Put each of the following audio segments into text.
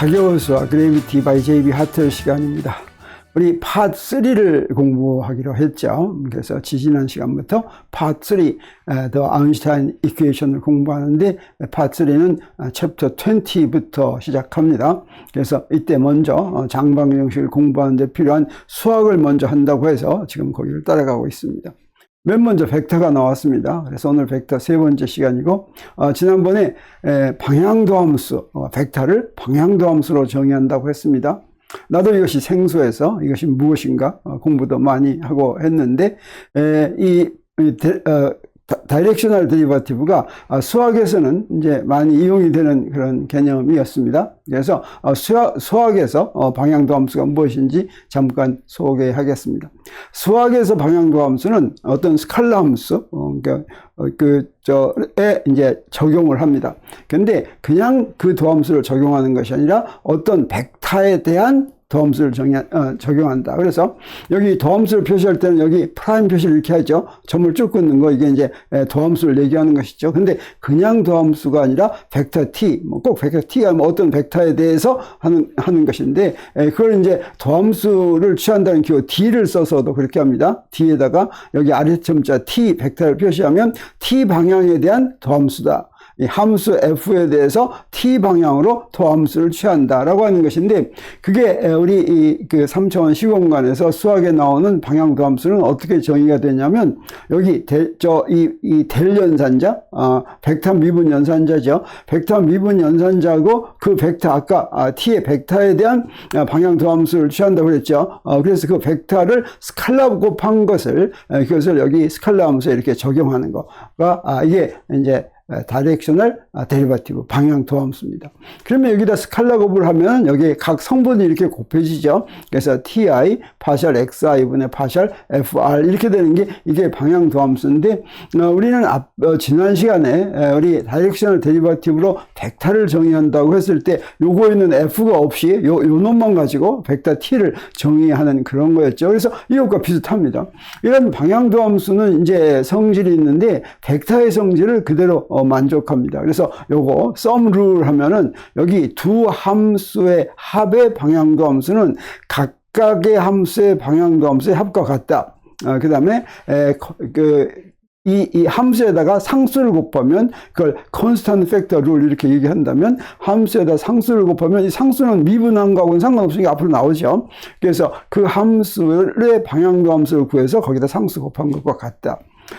하계원수와 그래비티 바이 제이비 하트 시간입니다. 우리 파 3를 공부하기로 했죠. 그래서 지지난 시간부터 파 3, 더 아인슈타인 이퀘이션을 공부하는데 파 3는 챕터 20부터 시작합니다. 그래서 이때 먼저 어, 장방 형식을 공부하는데 필요한 수학을 먼저 한다고 해서 지금 거기를 따라가고 있습니다. 맨 먼저 벡터가 나왔습니다. 그래서 오늘 벡터 세 번째 시간이고 어, 지난번에 에, 방향도 함수 어, 벡터를 방향도 함수로 정의한다고 했습니다. 나도 이것이 생소해서 이것이 무엇인가 어, 공부도 많이 하고 했는데 에, 이, 이 데, 어, 다이렉셔널 데리바티브가 아, 수학에서는 이제 많이 이용이 되는 그런 개념이었습니다. 그래서 어, 수학, 에서 어, 방향도 함수가 무엇인지 잠깐 소개하겠습니다. 수학에서 방향도 함수는 어떤 스칼라 함수, 어, 그러니까 그 저에 이제 적용을 합니다. 근데 그냥 그 도함수를 적용하는 것이 아니라 어떤 벡터에 대한 도함수를 정의, 어, 적용한다. 그래서 여기 도함수를 표시할 때는 여기 프라임 표시를 이렇게 하죠. 점을 쭉 끊는 거 이게 이제 도함수를 얘기하는 것이죠. 근데 그냥 도함수가 아니라 벡터 t, 뭐꼭 벡터 t가 뭐 어떤 벡터에 대해서 하는 하는 것인데 에, 그걸 이제 도함수를 취한다는 기호 d를 써서도 그렇게 합니다. d에다가 여기 아래점자 t 벡터를 표시하면 t 방향에 대한 도함수다. 이 함수 f에 대해서 t 방향으로 도함수를 취한다라고 하는 것인데 그게 우리 이 그 3차원 시공간에서 수학에 나오는 방향 도함수는 어떻게 정의가 되냐면 여기 저이 이 델 연산자 아 벡터 미분 연산자죠. 벡터 미분 연산자고 그 벡터 아까 아, t의 벡터에 대한 아, 방향 도함수를 취한다고 그랬죠. 어, 그래서 그 벡터를 스칼라 곱한 것을 그것을 여기 스칼라 함수에 이렇게 적용하는 거가 아, 이게 이제 다이렉셔널 데리바티브 방향 도함수입니다. 그러면 여기다 스칼라 곱을 하면 여기 각 성분이 이렇게 곱해지죠. 그래서 ti 파셜 xi 분의 파셜 fr 이렇게 되는 게 이게 방향 도함수인데 어, 우리는 앞, 어, 지난 시간에 우리 다이렉셔널 데리바티브로 벡터를 정의한다고 했을 때 요거 있는 f가 없이 요, 요 놈만 가지고 벡터 t를 정의하는 그런 거였죠. 그래서 이것과 비슷합니다. 이런 방향 도함수는 이제 성질이 있는데 벡터의 성질을 그대로 어, 만족합니다. 그래서 요거 sum rule 하면은 여기 두 함수의 합의 방향도 함수는 각각의 함수의 방향도 함수의 합과 같다. 어, 그 다음에 그 이, 이 함수에다가 상수를 곱하면 그걸 constant factor rule 이렇게 얘기한다면 함수에다 상수를 곱하면 이 상수는 거하고는 상관없으니까 앞으로 나오죠. 그래서 그 함수의 방향도 함수를 구해서 거기다 상수 곱한 것과 같다.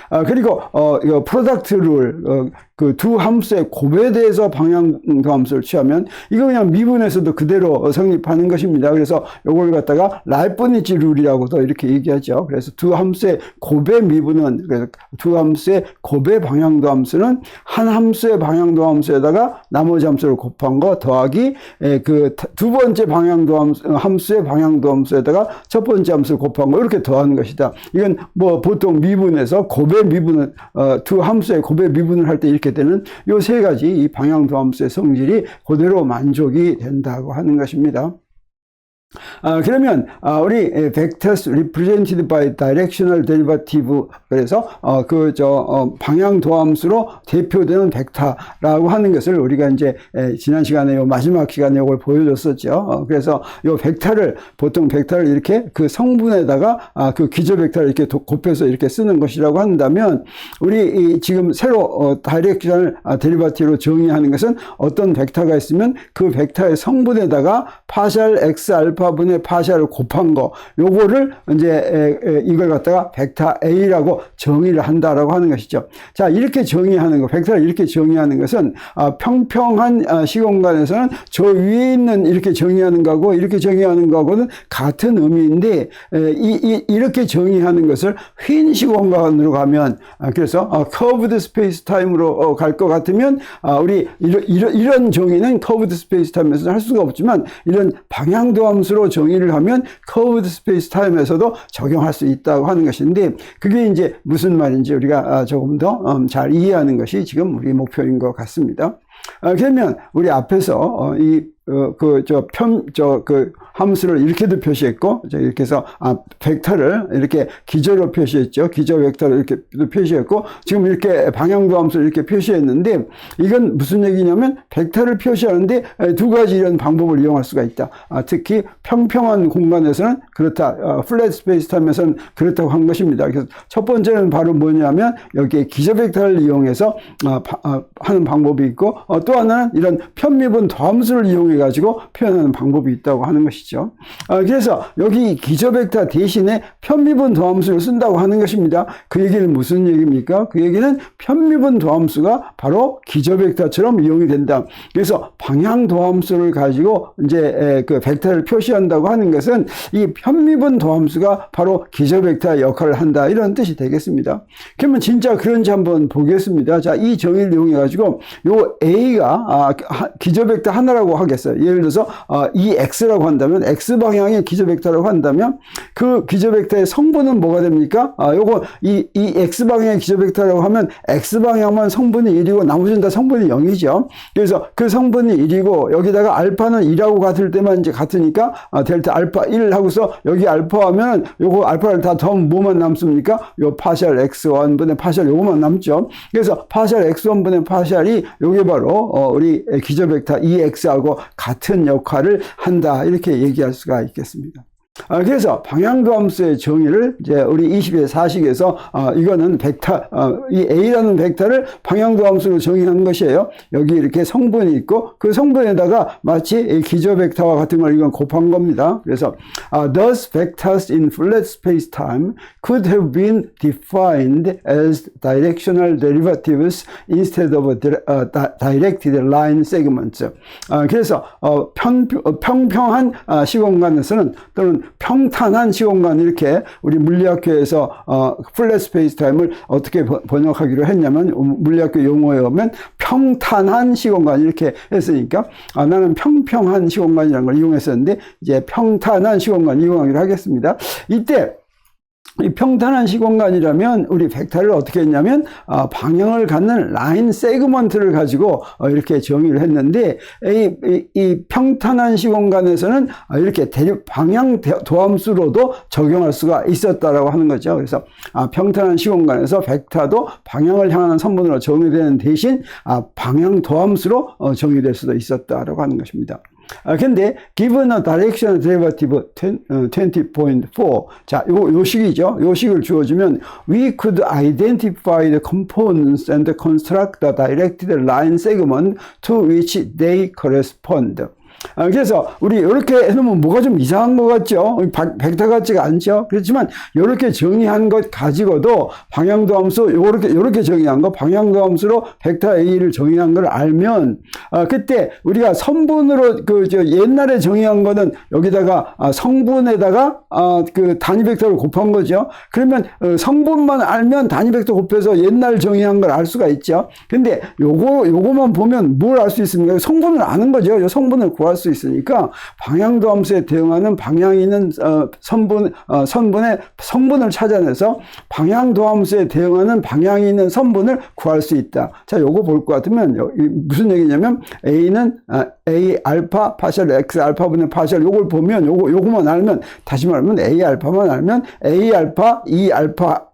아, 그리고, 어, 이거 프로덕트 룰, 어, 그두 함수의 곱에 대해서 방향도 함수를 취하면 이거 그냥 미분에서도 그대로 성립하는 것입니다. 그래서 이걸 갖다가 라이프니치 룰이라고도 이렇게 얘기하죠. 그래서 두 함수의 곱의 미분은 그래서 두 함수의 곱의 방향도 함수는 한 함수의 방향도 함수에다가 나머지 함수를 곱한 거 더하기 그 두 번째 방향도 함수, 함수의 방향도 함수에다가 첫 번째 함수를 곱한 거 이렇게 더하는 것이다. 이건 뭐 보통 미분에서 곱의 미분을 어, 두 함수의 곱의 미분을 할 때 이렇게 되는 요 세 가지 이 방향도함수의 성질이 그대로 만족이 된다고 하는 것입니다. 아, 그러면 아, 우리 vectors represented by directional derivative 그래서 어, 그저 어, 방향 도함수로 대표되는 벡터라고 하는 것을 우리가 이제 에, 지난 시간에 요 마지막 시간에 이걸 보여줬었죠. 어, 그래서 요 벡터를 보통 벡터를 이렇게 그 성분에다가 아, 그 기저 벡터를 이렇게 도, 곱해서 이렇게 쓰는 것이라고 한다면 우리 이, 지금 새로 어, 다이렉셔널 아, 데리바티브로 정의하는 것은 어떤 벡터가 있으면 그 벡터의 성분에다가 파샬 x 알파 알파분의 파샤를 곱한 거 요거를 이제 이걸 갖다가 벡터 A라고 정의를 한다라고 하는 것이죠. 자 이렇게 정의하는 거 벡터를 이렇게 정의하는 것은 아, 평평한 아, 시공간에서는 저 위에 있는 이렇게 정의하는 거하고 이렇게 정의하는 거하고는 같은 의미인데 이, 이, 렇게 정의하는 것을 휜 시공간으로 가면 아, 그래서 커브드 스페이스 타임으로 갈 것 같으면 우리 이런, 이런, 정의는 커브드 스페이스 타임에서 할 수가 없지만 이런 방향 도 함수 함수로 정의를 하면 커브드 스페이스 타임에서도 적용할 수 있다고 하는 것인데 그게 이제 무슨 말인지 우리가 아, 조금 더잘 음, 이해하는 것이 지금 우리 목표인 것 같습니다. 아, 그러면 우리 앞에서 어, 이 어, 그, 저, 편, 저, 그, 함수를 이렇게도 표시했고, 저 이렇게 해서, 아, 벡터를 이렇게 기저로 표시했죠. 기저 벡터를 이렇게 표시했고, 지금 이렇게 방향도 함수를 이렇게 표시했는데, 이건 무슨 얘기냐면, 벡터를 표시하는데 두 가지 이런 방법을 이용할 수가 있다. 아, 특히 평평한 공간에서는 그렇다. 어, 플랫 스페이스 타임에서는 그렇다고 한 것입니다. 그래서 첫 번째는 바로 뭐냐면, 여기에 기저 벡터를 이용해서, 아, 바, 아, 하는 방법이 있고, 어, 또 하나는 이런 편미분 더함수를 이용해 가지고 표현하는 방법이 있다고 하는 것이죠. 아, 그래서 여기 기저 벡터 대신에 편미분 더함수를 쓴다고 하는 것입니다. 그 얘기는 무슨 얘기입니까? 그 얘기는 편미분 더함수가 바로 기저 벡터처럼 이용이 된다. 그래서 방향 더함수를 가지고 이제 그 벡터를 표시한다고 하는 것은 이 편미분 더함수가 바로 기저 벡터의 역할을 한다. 이런 뜻이 되겠습니다. 그러면 진짜 그런지 한번 보겠습니다. 자, 이 정의를 이용해 가지고 요 A 가 아, 기저 벡터 하나라고 하겠어요. 예를 들어서 어, 이 X라고 한다면 X 방향의 기저 벡터라고 한다면 그 기저 벡터의 성분은 뭐가 됩니까? 아, 요거 이, 이 X 방향의 기저 벡터라고 하면 X 방향만 성분이 1이고 나머지는 다 성분이 0이죠. 그래서 그 성분이 1이고 여기다가 알파는 2라고 같을 때만 이제 같으니까 아, 델타 알파 1 하고서 여기 알파 하면 요거 알파를 다 더하면 뭐만 남습니까? 요 파셜 X1분의 파셜 요거만 남죠. 그래서 파셜 X1분의 파셜이 요게 바로 어, 우리 기저 벡터 EX하고 같은 역할을 한다. 이렇게 얘기할 수가 있겠습니다. 아, 그래서 방향도함수의 정의를 이제 우리 20의 사식에서 어, 이거는 벡터, 어, 이 A라는 벡터를 방향도함수로 정의한 것이에요. 여기 이렇게 성분이 있고 그 성분에다가 마치 기저 벡터와 같은 걸 이건 곱한 겁니다. 그래서 uh, thus vectors in flat space-time could have been defined as directional derivatives instead of uh, directed line segments. 아, 그래서 어, 편, 평평한 아, 시공간에서는 또는 평탄한 시공간 이렇게 우리 물리학교에서 어, 플랫 스페이스 타임을 어떻게 번역하기로 했냐면 물리학교 용어에 오면 평탄한 시공간 이렇게 했으니까 아, 나는 평평한 시공간이라는 걸 이용했었는데 이제 평탄한 시공간 이용하기로 하겠습니다. 이때 이 평탄한 시공간이라면 우리 벡터를 어떻게 했냐면 어, 방향을 갖는 라인 세그먼트를 가지고 어, 이렇게 정의를 했는데 이, 이, 이 평탄한 시공간에서는 어, 이렇게 대립 방향 도함수로도 적용할 수가 있었다라고 하는 거죠. 그래서 아, 평탄한 시공간에서 벡터도 방향을 향하는 선분으로 정의되는 대신 아, 방향 도함수로 어, 정의될 수도 있었다라고 하는 것입니다. 아, 근데 given a direction derivative 20.4 자, 요, 요 식이죠. 요 식을 주어주면 we could identify the components and construct the directed line segment to which they correspond. 아, 그래서 우리 이렇게 해놓으면 뭐가 좀 이상한 것 같죠? 벡터 같지가 않죠? 그렇지만 이렇게 정의한 것 가지고도 방향도 함수 요렇게 요렇게 정의한 거 방향도 함수로 벡터 A를 정의한 걸 알면 아, 그때 우리가 선분으로 그 저 옛날에 정의한 거는 여기다가 아, 성분에다가 아, 그 단위 벡터를 곱한 거죠. 그러면 어, 성분만 알면 단위 벡터 곱해서 옛날 정의한 걸 알 수가 있죠. 근데 요거 요거만 보면 뭘 알 수 있습니까? 성분을 아는 거죠. 요 성분을 구할 수 있으니까 방향도 함수에 대응하는 방향이 있는 어, 선분 어, 선분의 성분을 찾아내서 방향도 함수에 대응하는 방향이 있는 선분을 구할 수 있다. 자, 요거 볼 것 같으면 무슨 얘기냐면 A는 아, A 알파 파셜 X 알파 분의 파셜 요걸 보면 요거 요거만 알면 다시 말하면 A 알파만 알면 A 알파 E 알파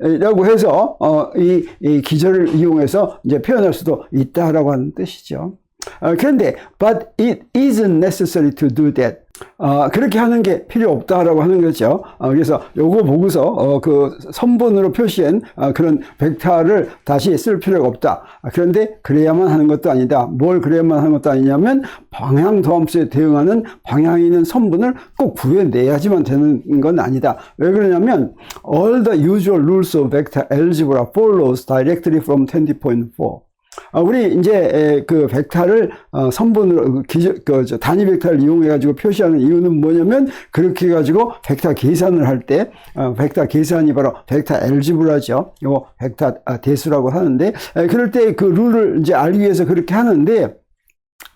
헷이라고 해서 어, 이, 이 기절을 이용해서 이제 표현할 수도 있다라고 하는 뜻이죠. 어, 그런데 but it isn't necessary to do that. 어, 그렇게 하는 게 필요 없다라고 하는 거죠. 어, 그래서 요거 보고서 어, 그 선분으로 표시한 어, 그런 벡터를 다시 쓸 필요가 없다. 아, 그런데 그래야만 하는 것도 아니다. 뭘 그래야만 하는 것도 아니냐면 방향 도함수에 대응하는 방향이 있는 선분을 꼭 구해내야지만 되는 건 아니다. 왜 그러냐면 all the usual rules of vector algebra follows directly from 20.4. 어, 우리 이제 그 벡터를 어, 선분으로 그 기저, 그 단위 벡터를 이용해 가지고 표시하는 이유는 뭐냐면 그렇게 해 가지고 벡터 계산을 할때 어, 벡터 계산이 바로 벡터 엘지브라죠. 요 벡터 아, 대수라고 하는데 그럴 때 그 룰을 이제 알기 위해서 그렇게 하는데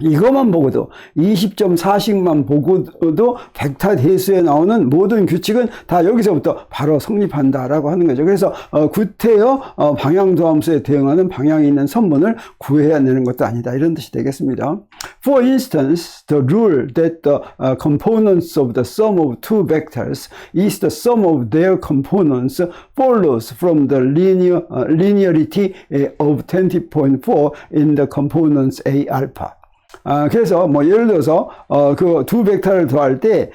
이것만 보고도 20.4씩만 보고도 벡터 대수에 나오는 모든 규칙은 다 여기서부터 바로 성립한다라고 하는 거죠. 그래서 어, 구태여 어, 방향도함수에 대응하는 방향이 있는 선문을 구해야 되는 것도 아니다. 이런 뜻이 되겠습니다. For instance, the rule that the uh, components of the sum of two vectors is the sum of their components follows from the linear uh, linearity uh, of 20.4 in the components A alpha. 아, 그래서 뭐 예를 들어서 어, 그 두 벡터를 더할 때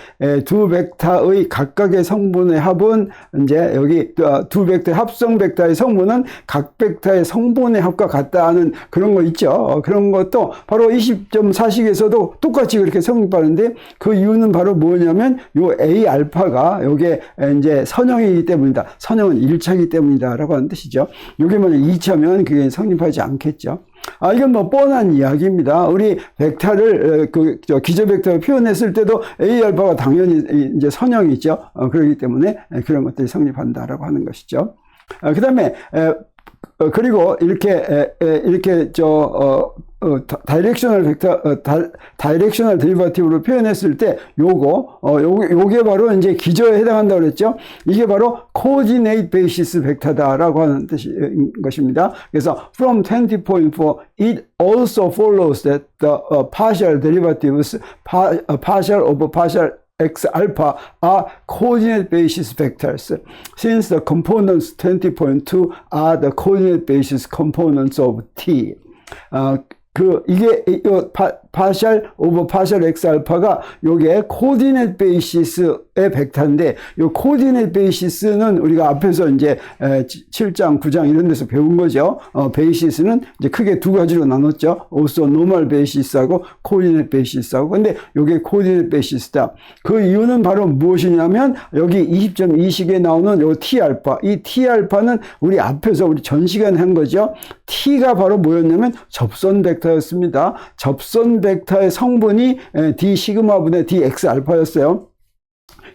두 벡터의 각각의 성분의 합은 이제 여기 어, 두 벡터의 합성 벡터의 성분은 각 벡터의 성분의 합과 같다는 그런 거 있죠. 어, 그런 것도 바로 20.4식에서도 똑같이 그렇게 성립하는데 그 이유는 바로 뭐냐면 요 A 알파가 요게 이제 선형이기 때문이다. 선형은 1차이기 때문이다라고 하는 뜻이죠. 요게 만약 2차면 그게 성립하지 않겠죠. 아, 이건 뭐 뻔한 이야기입니다. 우리 벡터를, 어, 그, 저, 기저 벡터를 표현했을 때도 A 알파가 당연히 이제 선형이죠. 어, 그렇기 때문에 그런 것들이 성립한다라고 하는 것이죠. 어, 그 다음에, 어, 그리고 이렇게, 이렇게, 저, 어, 어, 다이렉셔널 벡터, 어, 다, 다이렉셔널 데리바티브로 표현했을 때 요거, 어, 요게, 요게 바로 이제 기저에 해당한다고 그랬죠? 이게 바로 coordinate basis 벡터다라고 하는 뜻인 것입니다. 그래서 from 20.4, it also follows that the uh, partial derivatives, pa, uh, partial over partial x alpha are coordinate basis vectors since the components 20.2 are the coordinate basis components of t. 어, 그 이게 이 파 셜 오버 파셜 x 알파가 요게 코디네이트 베이시스의 벡터인데 요 코디네이트 베이시스는 우리가 앞에서 이제 7장 9장 이런 데서 배운 거죠. 어, 베이시스는 이제 크게 두 가지로 나눴죠. also normal 베이시스하고 코디네이트 베이시스하고 근데 요게 코디네이트 베이시스다. 그 이유는 바로 무엇이냐면 여기 20.2식에 나오는 요 t 알파 이 t 알파는 우리 앞에서 우리 전 시간에 한 거죠. t가 바로 뭐였냐면 접선 벡터였습니다. 접선 벡터의 성분이 d 시그마 분의 dx 알파였어요.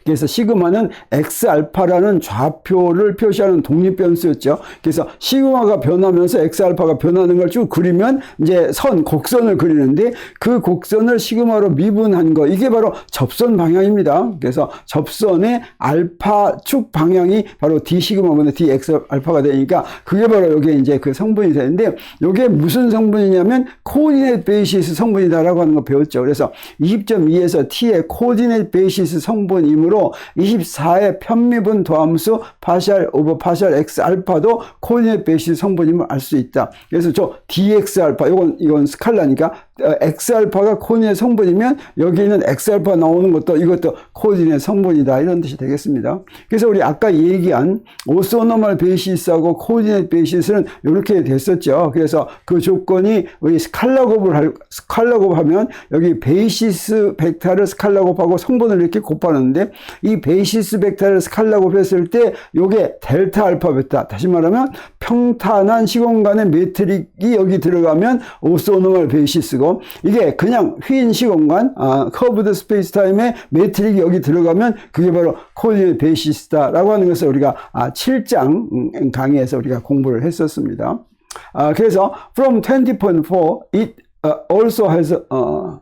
그래서 시그마는 x 알파라는 좌표를 표시하는 독립 변수였죠. 그래서 시그마가 변하면서 x 알파가 변하는 걸 쭉 그리면 이제 선 곡선을 그리는데 그 곡선을 시그마로 미분한 거 이게 바로 접선 방향입니다. 그래서 접선의 알파 축 방향이 바로 d 시그마분의 d x 알파가 되니까 그게 바로 여기 이제 그 성분이 되는데 이게 무슨 성분이냐면 코디네이트 베이시스 성분이다라고 하는 거 배웠죠. 그래서 20.2에서 t의 코디네이트 베이시스 성분이므로 24의 편미분 도함수 파샬 오버 파샬 x 알파도 코디네이트 베이시스 성분임을 알 수 있다. 그래서 저 dx 알파 이건 이건 스칼라니까 x 알파가 코디네이트 성분이면 여기 있는 x 알파 나오는 것도 이것도 코디네이트 성분이다 이런 뜻이 되겠습니다. 그래서 우리 아까 얘기한 오소노멀 베이시스하고 코디네이트 베이시스는 이렇게 됐었죠. 그래서 그 조건이 우리 스칼라곱을 할 스칼라곱 하면 여기 베이시스 벡터를 스칼라곱하고 성분을 이렇게 곱하는데 이 베이시스 벡터를 스칼라 곱 했을 때 요게 델타 알파 베타 다시 말하면 평탄한 시공간의 매트릭이 여기 들어가면 오소노멀 베이시스고 이게 그냥 휜 시공간 아, 커브드 스페이스 타임의 매트릭이 여기 들어가면 그게 바로 코디네이트 베이시스다라고 하는 것을 우리가 아, 7장 강의에서 우리가 공부를 했었습니다. 아, 그래서 from 20.4 it also has uh,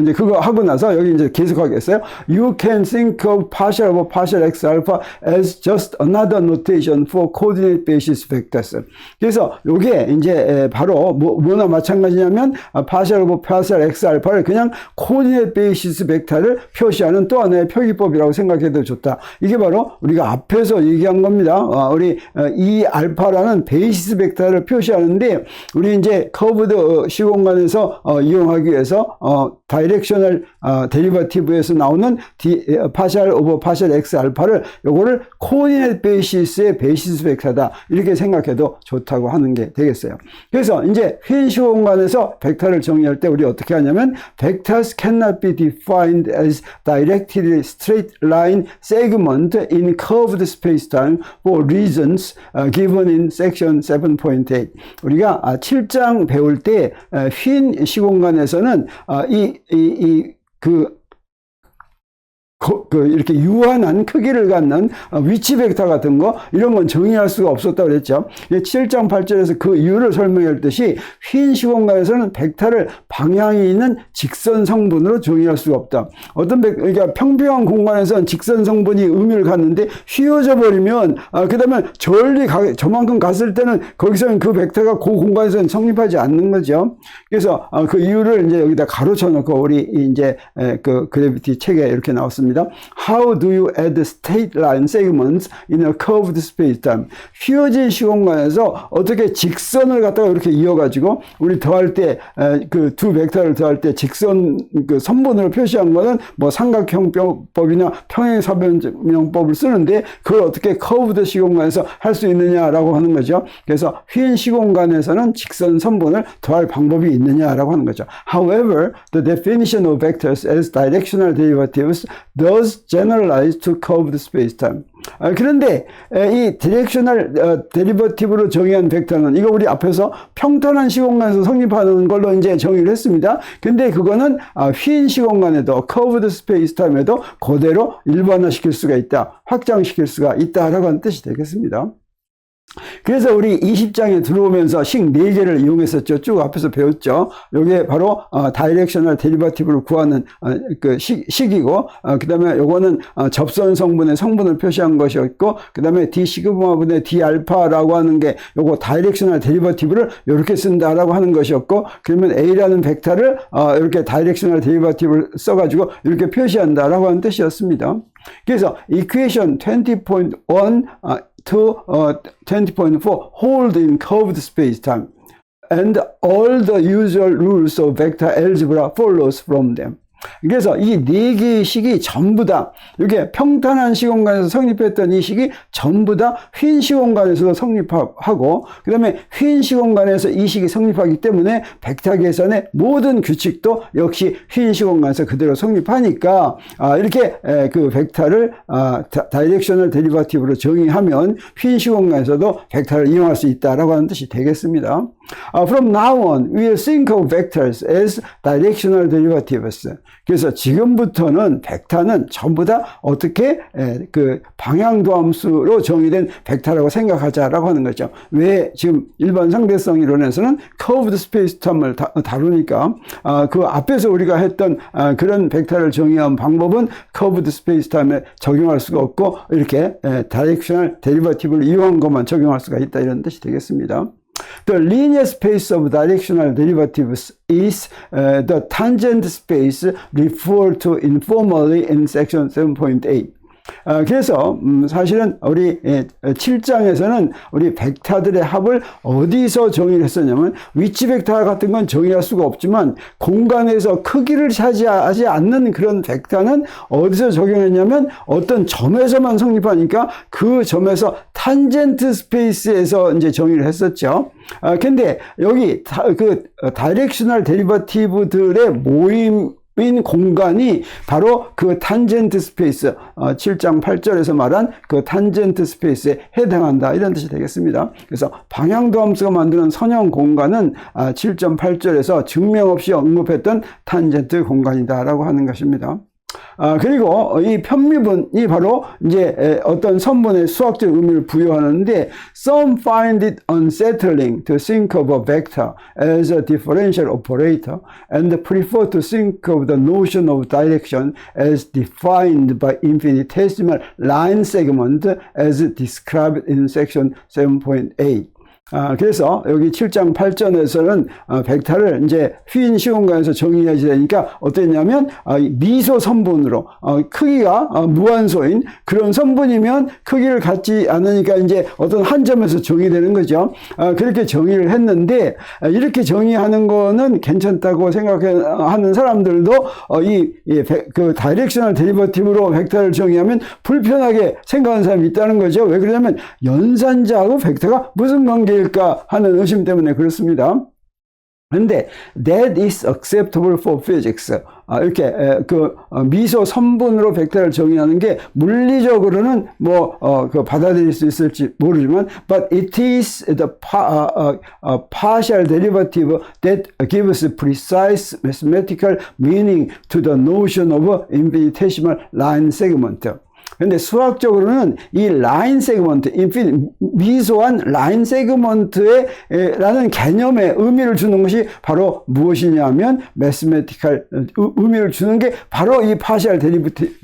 이제 그거 하고 나서 여기 이제 계속하겠어요. You can think of partial over partial x alpha as just another notation for coordinate basis vectors. 그래서 요게 이제 바로 뭐, 뭐나 마찬가지냐면 partial over partial x alpha를 그냥 coordinate basis 벡터를 표시하는 또 하나의 표기법이라고 생각해도 좋다. 이게 바로 우리가 앞에서 얘기한 겁니다. 어, 우리 어, 이 알파라는 베이시스 벡터를 표시하는데 우리 이제 커브드 시공간에서 어, 이용하기 위해서 다이렉셔널 어, 데리바티브에서 나오는 디, 파샬 오버 파샬 x 알파를 요거를 코디네이트 베이시스의 베이시스 벡터다 이렇게 생각해도 좋다고 하는 게 되겠어요. 그래서 이제 휜시 공간에서 벡터를 정의할 때 우리 어떻게 하냐면 vectors cannot be defined as directly straight line segment in curved space-time for reasons given in section 7.8. 우리가 7장 배울 때 휜 시공간에서는 이 이, 이, 그, 거- 그 이렇게 유한한 크기를 갖는 어, 위치 벡터 같은 거 이런 건 정의할 수가 없었다고 그랬죠. 7장 8절에서 그 이유를 설명했듯이 흰 시공간에서는 벡터를 방향이 있는 직선 성분으로 정의할 수가 없다. 어떤 벡, 그러니까 평평한 공간에서는 직선 성분이 의미를 갖는데 휘어져 버리면 아, 그다음에 저리 가, 저만큼 갔을 때는 거기서는 그 벡터가 그 공간에서는 성립하지 않는 거죠. 그래서 어, 그 이유를 이제 여기다 가로쳐 놓고 우리 이제 에, 그 그래비티 책에 이렇게 나왔습니다. How do you add straight line segments in a curved space-time? 휘어진 시공간에서 어떻게 직선을 갖다가 이렇게 이어가지고 우리 더할 때 그 두 벡터를 더할 때 직선 그 선분으로 표시한 거는 뭐 삼각형법이나 평행사변명법을 쓰는데 그걸 어떻게 커브드 시공간에서 할 수 있느냐라고 하는 거죠. 그래서 휘인 시공간에서는 직선 선분을 더할 방법이 있느냐라고 하는 거죠. However, the definition of vectors as directional derivatives does generalize to curved space-time. 아, 그런데 에, 이 디렉셔널 어, 데리버티브로 정의한 벡터는 이거 우리 앞에서 평탄한 시공간에서 성립하는 걸로 이제 정의를 했습니다. 근데 그거는 아, 휘인 시공간에도 커브드 스페이스 타임에도 그대로 일반화시킬 수가 있다. 확장시킬 수가 있다라고 하는 뜻이 되겠습니다. 그래서 우리 20장에 들어오면서 식 4개를 이용했었죠. 쭉 앞에서 배웠죠. 요게 바로 어, 다이렉셔널 데리바티브를 구하는 어, 그 식, 식이고 어, 그 다음에 요거는 어, 접선 성분의 성분을 표시한 것이었고 그 다음에 D 시그마분의 D 알파라고 하는 게 요거 다이렉셔널 데리바티브를 이렇게 쓴다라고 하는 것이었고 그러면 A라는 벡터를 어, 이렇게 다이렉셔널 데리바티브를 써 가지고 이렇게 표시한다라고 하는 뜻이었습니다. 그래서 equation 20.1 어, to uh, 20.4 hold in curved space-time and all the usual rules of vector algebra follows from them. 그래서 이 네 개의 식이 전부 다 이렇게 평탄한 시공간에서 성립했던 이 식이 전부 다 휜 시공간에서도 성립하고 그다음에 휜 시공간에서 이 식이 성립하기 때문에 벡터 계산의 모든 규칙도 역시 휜 시공간에서 그대로 성립하니까 아, 이렇게 에, 그 벡터를 아, 다, 다이렉셔널 데리바티브로 정의하면 휜 시공간에서도 벡터를 이용할 수 있다라고 하는 뜻이 되겠습니다. 아, from now on, we will think of vectors as directional derivatives. 그래서 지금부터는 벡터는 전부 다 어떻게 에, 그 방향도함수로 정의된 벡터라고 생각하자라고 하는 거죠. 왜 지금 일반 상대성 이론에서는 curved space-time을 다, 다루니까 아, 그 앞에서 우리가 했던 아, 그런 벡터를 정의한 방법은 curved space-time에 적용할 수가 없고 이렇게 에, directional derivative를 이용한 것만 적용할 수가 있다 이런 뜻이 되겠습니다. The linear space of directional derivatives is uh, the tangent space referred to informally in section 7.8. 아, 그래서 음, 사실은 우리 7장에서는 우리 벡터들의 합을 어디서 정의를 했었냐면 위치 벡터 같은 건 정의할 수가 없지만 공간에서 크기를 차지하지 않는 그런 벡터는 어디서 적용했냐면 어떤 점에서만 성립하니까 그 점에서 탄젠트 스페이스에서 이제 정의를 했었죠. 아, 근데 여기 다, 그 다이렉셔널 데리버티브들의 모임 인 공간이 바로 그 탄젠트 스페이스 어, 7장 8절에서 말한 그 탄젠트 스페이스에 해당한다 이런 뜻이 되겠습니다. 그래서 방향도 함수가 만드는 선형 공간은 아, 7.8절에서 증명 없이 언급했던 탄젠트 공간이다라고 하는 것입니다. 아, 그리고 이 편미분이 바로 이제 에, 어떤 선분의 수학적 의미를 부여하는데 some find it unsettling to think of a vector as a differential operator and prefer to think of the notion of direction as defined by infinitesimal line segment as described in section 7.8. 아, 그래서 여기 7장 8전에서는 아, 벡터를 이제 휘인 시공간에서 정의해야 되니까 어땠냐면 아, 이 미소 선분으로 어, 크기가 어, 무한소인 그런 선분이면 크기를 갖지 않으니까 이제 어떤 한 점에서 정의되는 거죠. 아, 그렇게 정의를 했는데 아, 이렇게 정의하는 거는 괜찮다고 생각하는 사람들도 어, 이, 이 벡- 그 다이렉셔널 데리버티브로 벡터를 정의하면 불편하게 생각하는 사람이 있다는 거죠. 왜 그러냐면 연산자하고 벡터가 무슨 관계일 까 하는 의심 때문에 그렇습니다. 근데 that is acceptable for physics. 아, 이렇게 에, 그 어, 미소 선분으로 벡터를 정의하는 게 물리적으로는 뭐 어, 그 받아들일 수 있을지 모르지만 but it is the pa, uh, uh, uh, partial derivative that gives precise mathematical meaning to the notion of infinitesimal line segment. 근데 수학적으로는 이 라인 세그먼트, 인피니, 미소한 라인 세그먼트에 라는 개념에 의미를 주는 것이 바로 무엇이냐면 매스메티컬 의미를 주는 게 바로 이 파시알 데리버티,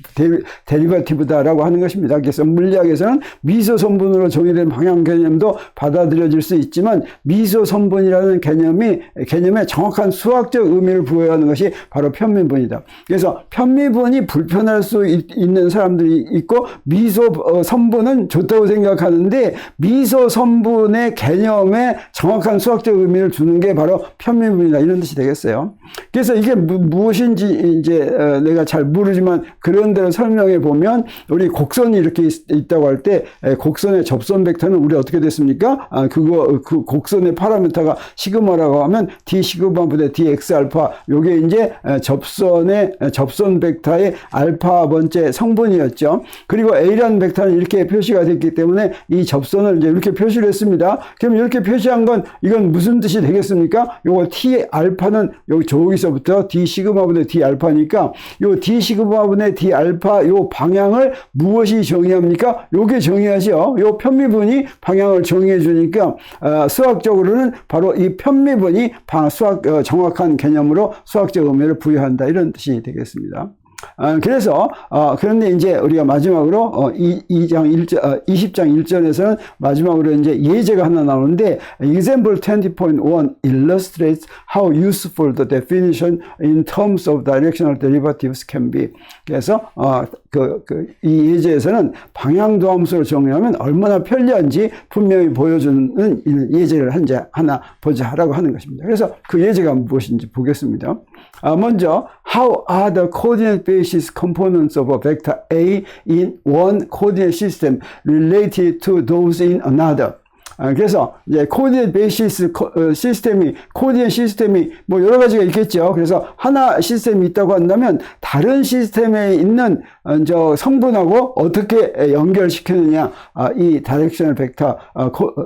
데리버티브다라고 하는 것입니다. 그래서 물리학에서는 미소 성분으로 정의된 방향 개념도 받아들여질 수 있지만 미소 성분이라는 개념이 개념에 정확한 수학적 의미를 부여하는 것이 바로 편미분이다. 그래서 편미분이 불편할 수 있, 는 사람들이 있고 미소 어, 성분은 좋다고 생각하는데 미소 성분의 개념에 정확한 수학적 의미를 주는 게 바로 편미분이다 이런 뜻이 되겠어요. 그래서 이게 무, 무엇인지 이제 어, 내가 잘 모르지만 그런 대로 설명해 보면 우리 곡선이 이렇게 있, 다고 할 때 곡선의 접선 벡터는 우리 어떻게 됐습니까? 아 그거 그 곡선의 파라미터가 시그마라고 하면 d 시그마 분의 dx 알파 요게 이제 접선의 접선 벡터의 알파 번째 성분이었죠. 그리고 a라는 벡터는 이렇게 표시가 됐기 때문에 이 접선을 이제 이렇게 표시를 했습니다. 그럼 이렇게 표시한 건 이건 무슨 뜻이 되겠습니까? 요거 t 알파는 여기 저기서부터 d 시그마분의 d 알파니까 요 d 시그마분의 d 알파 요 방향을 무엇이 정의합니까? 요게 정의하죠. 요 편미분이 방향을 정의해 주니까 어, 수학적으로는 바로 이 편미분이 수학 어, 정확한 개념으로 수학적 의미를 부여한다 이런 뜻이 되겠습니다. 아, 그래서 어, 그런데 이제 우리가 마지막으로 어, 2, 장 1절, 어, 20장 1절에서는 마지막으로 이제 예제가 하나 나오는데 example 20.1 illustrates how useful the definition in terms of directional derivatives can be. 그래서 어, 그, 그, 이 예제에서는 방향도 함수를 정의하면 얼마나 편리한지 분명히 보여주는 예제를 한제 하나 보자라고 하는 것입니다. 그래서 그 예제가 무엇인지 보겠습니다. 먼저 How are the coordinate basis components of a vector A in one coordinate system related to those in another? 아, 그래서 이제 코디넷 베이시스 어, 시스템이 코디넷 시스템이 뭐 여러 가지가 있겠죠. 그래서 하나 시스템이 있다고 한다면 다른 시스템에 있는 어, 저 성분하고 어떻게 연결시키느냐 아, 이 다이렉셔널 벡터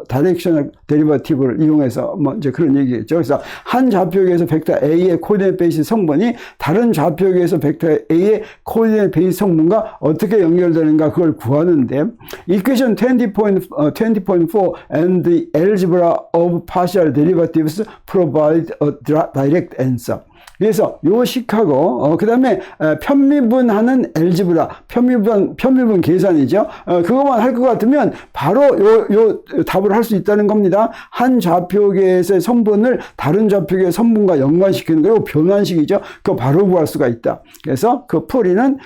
다이렉셔널 데리버티브를 이용해서 뭐 이제 그런 얘기겠죠. 그래서 한 좌표계에서 벡터 A의 코디넷 베이스 성분이 다른 좌표계에서 벡터 A의 코디넷 베이스 성분과 어떻게 연결되는가 그걸 구하는데 이퀘션 20.4 20.4 and the algebra of partial derivatives provide a direct answer. 그래서 요 식하고 어, 그 다음에 에, 편미분하는 엘지브라 편미분 편미분 계산이죠. 어, 그것만 할 것 같으면 바로 요 요 답을 할 수 있다는 겁니다. 한 좌표계에서의 성분을 다른 좌표계의 성분과 연관시키는 거요 변환식이죠. 그거 바로 구할 수가 있다. 그래서 그 풀이는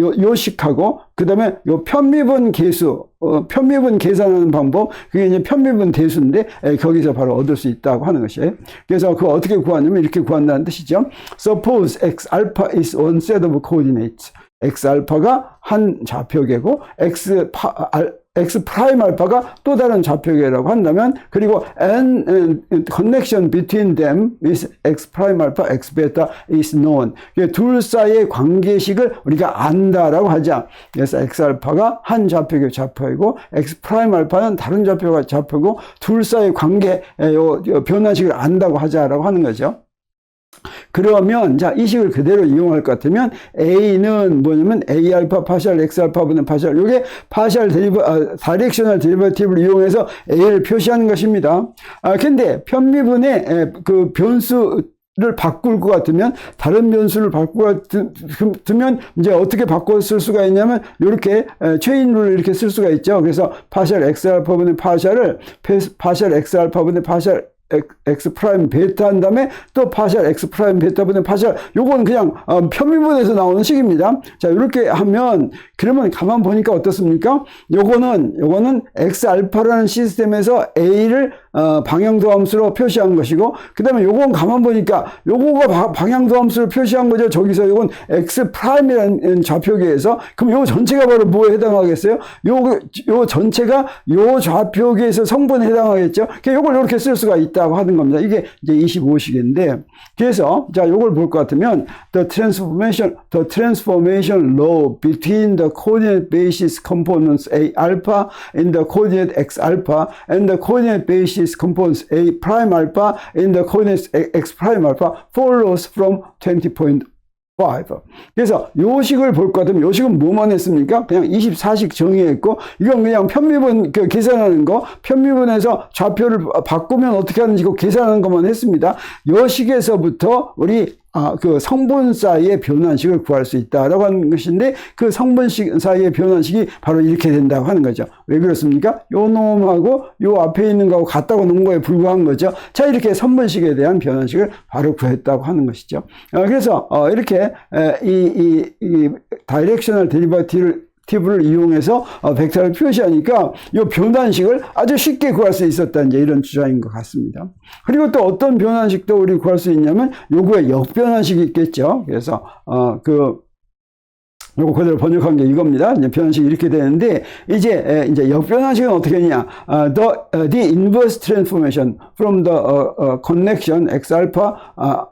요, 요 식하고 그 다음에 요 편미분 계수 어, 편미분 계산하는 방법, 그게 이제 편미분 대수인데, 에, 거기서 바로 얻을 수 있다고 하는 것이에요. 그래서 그 어떻게 구하냐면 이렇게 구한다는 뜻이죠. Suppose x alpha is one set of coordinates. x 알파가 한 좌표계고, x 파, 알, x 프라임 알파가 또 다른 좌표계라고 한다면 그리고 n connection between them is x 프라임 알파 x 베타 is known. 둘 사이의 관계식을 우리가 안다라고 하자. 그래서 x 알파가 한 좌표계 좌표이고 x 프라임 알파는 다른 좌표가 좌표고 둘 사이의 관계 요 변화식을 안다고 하자라고 하는 거죠. 그러면 자 이 식을 그대로 이용할 것 같으면 A는 뭐냐면 A 알파 파셜 X 알파분의 파셜 이게 파셜 데리버 아, 다이렉셔널 데리버티브를 이용해서 A를 표시하는 것입니다. 아 근데 편미분의 에, 그 변수 를 바꿀 것 같으면 다른 변수를 바꾸어 두면 이제 어떻게 바꿔 쓸 수가 있냐면 이렇게 체인 룰을 이렇게 쓸 수가 있죠. 그래서 파셜 x 알파분의 파셜을 파셜 x 알파분의 파셜 x 프라임 베타 한 다음에 또 파셜 x 프라임 베타 분의 파셜 요건 그냥 어, 편미분에서 나오는 식입니다. 자 이렇게 하면 그러면 가만 보니까 어떻습니까? 요거는 요거는 x 알파라는 시스템에서 a를 어, 방향도함수로 표시한 것이고 그 다음에 요건 가만 보니까 요거가 방향도함수를 표시한 거죠. 저기서 요건 x 프라임이라는 좌표계에서 그럼 요 전체가 바로 뭐에 해당하겠어요? 요, 요 전체가 요 좌표계에서 성분에 해당하겠죠. 요걸 이렇게 쓸 수가 있다. 있다고 하는 겁니다. 이게 이제 25식인데 그래서 자 요걸 볼 것 같으면 the transformation the transformation law between the coordinate basis components a alpha in the coordinate x alpha and the coordinate basis components a prime alpha in the coordinates x prime alpha follows from 20.5 그래서 요식을 볼 것 같으면 요식은 뭐만 했습니까? 그냥 24식 정의했고 이건 그냥 편미분 그 계산하는 거 편미분에서 좌표를 바꾸면 어떻게 하는지 그 계산하는 것만 했습니다. 요식에서부터 우리 아, 그 성분 사이의 변환식을 구할 수 있다라고 하는 것인데 그 성분식 사이의 변환식이 바로 이렇게 된다고 하는 거죠. 왜 그렇습니까? 요 놈하고 요 앞에 있는 거하고 같다고 놓은 거에 불과한 거죠. 자, 이렇게 성분식에 대한 변환식을 바로 구했다고 하는 것이죠. 어, 그래서 어, 이렇게 에, 이, 이, 이 다이렉셔널 데리바티를 팁을 이용해서 어, 벡터를 표시하니까 이 변환식을 아주 쉽게 구할 수 있었다 이제 이런 주장인 것 같습니다. 그리고 또 어떤 변환식도 우리 구할 수 있냐면 요거에 역변환식이 있겠죠. 그래서 어그 요거 그대로 번역한 게 이겁니다. 이제 변환식이 이렇게 되는데 이제 에, 이제 역변환식은 어떻게 했냐? 어, the uh, the inverse transformation from the uh, uh, connection x alpha uh,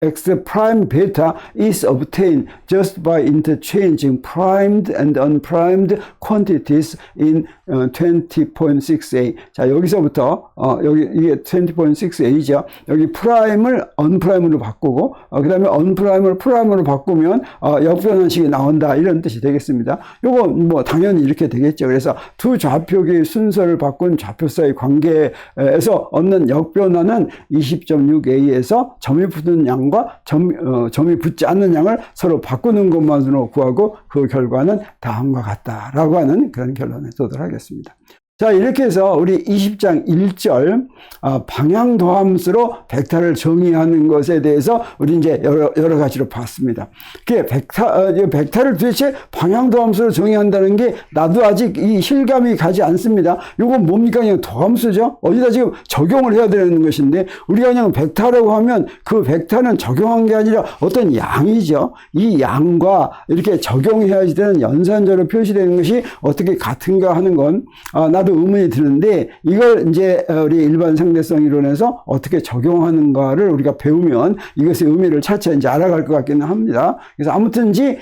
x prime beta is obtained just by interchanging primed and unprimed quantities in 어, 20.6a. 자, 여기서부터, 어, 여기, 이게 20.6a죠. 여기 프라임을 언프라임으로 바꾸고, 어, 그 다음에 언프라임을 프라임으로 바꾸면, 어, 역변환식이 나온다. 이런 뜻이 되겠습니다. 요거 뭐, 당연히 이렇게 되겠죠. 그래서 두 좌표기의 순서를 바꾼 좌표 사이 관계에서 얻는 역변화는 20.6a에서 점이 붙는 양과 점, 어, 점이 붙지 않는 양을 서로 바꾸는 것만으로 구하고 그 결과는 다음과 같다라고 하는 그런 결론에 도달하겠습니다. 자, 이렇게 해서 우리 20장 1절 아, 방향 도함수로 벡터를 정의하는 것에 대해서 우리 이제 여러, 여러 가지로 봤습니다. 그게 벡터, 어, 벡터를 도대체 방향 도함수로 정의한다는 게 나도 아직 이 실감이 가지 않습니다. 이건 뭡니까? 그냥 도함수죠? 어디다 지금 적용을 해야 되는 것인데 우리가 그냥 벡터라고 하면 그 벡터는 적용한 게 아니라 어떤 양이죠. 이 양과 이렇게 적용해야 되는 연산자로 표시되는 것이 어떻게 같은가 하는 건 아, 나도 의문이 드는데 이걸 이제 우리 일반 상대성 이론에서 어떻게 적용하는가를 우리가 배우면 이것의 의미를 차차 이제 알아갈 것 같기는 합니다. 그래서 아무튼지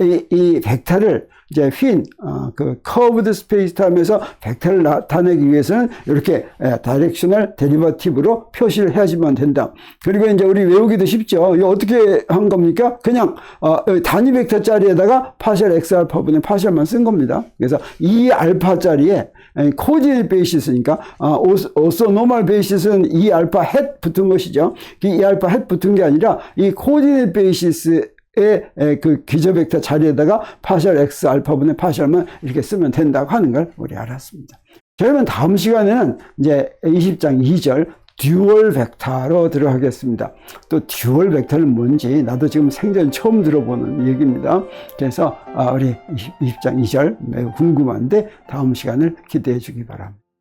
이, 이 벡터를 이제 휜, 어, 그, 커브드 스페이스 타임에서 벡터를 나타내기 위해서는 이렇게 다이렉셔널 데리버티브로 표시를 해야지만 된다. 그리고 이제 우리 외우기도 쉽죠. 이거 어떻게 한 겁니까? 그냥, 어, 단위 벡터 짜리에다가 파셜 x 알파 분의 파셜만 쓴 겁니다. 그래서 이 알파 짜리에 코디네이트 베이시스니까, 어, 오소 노멀 베이시스는 이 알파 헷 붙은 것이죠. 이 알파 헷 붙은 게 아니라 이 코디네이트 베이시스 그 기저 벡터 자리에다가 파셜 x 알파분의 파셜만 이렇게 쓰면 된다고 하는 걸 우리 알았습니다. 저희는 다음 시간에는 이제 20장 2절 듀얼 벡터로 들어가겠습니다. 또 듀얼 벡터는 뭔지 나도 지금 생전 처음 들어보는 얘기입니다. 그래서 아, 우리 20장 2절 매우 궁금한데 다음 시간을 기대해 주기 바랍니다.